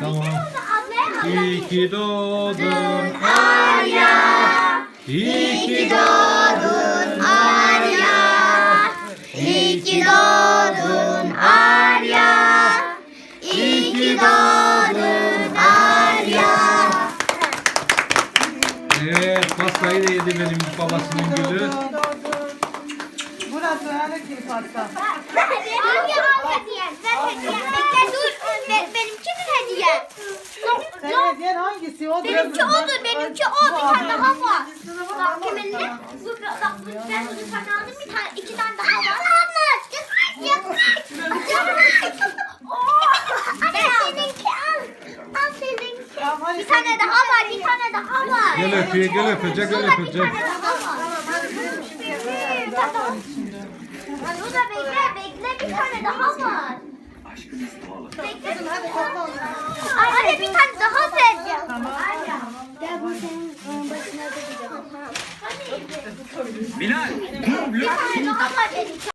Tamam. İyi ki doğdun Arya. İyi ki doğdun Arya. İyi ki doğdun Arya. İyi ki doğdun Arya. Evet pastayı da yedi benim babasının gülü. Burası öyle ki pasta. Hediyen hangisi? O Benimki odur. Benimki o. Bir tane daha var. Bak kiminle? Bu bak bu ben bunu sana aldım. Bir tane iki tane daha var. Yaklaş. Yaklaş. Al seninki al. Al seninki. Bir tane daha var. Bir tane daha var. Gel öpüyor gel öpecek gel Burada bir öpecek. tane daha var. Tamam. Burada bekle bekle bir tane daha var. Bekle. Ay, Anne bir tane daha vereceğim. Gel bu senin başına da Hadi. Bilal, dur Bir tane daha var benim.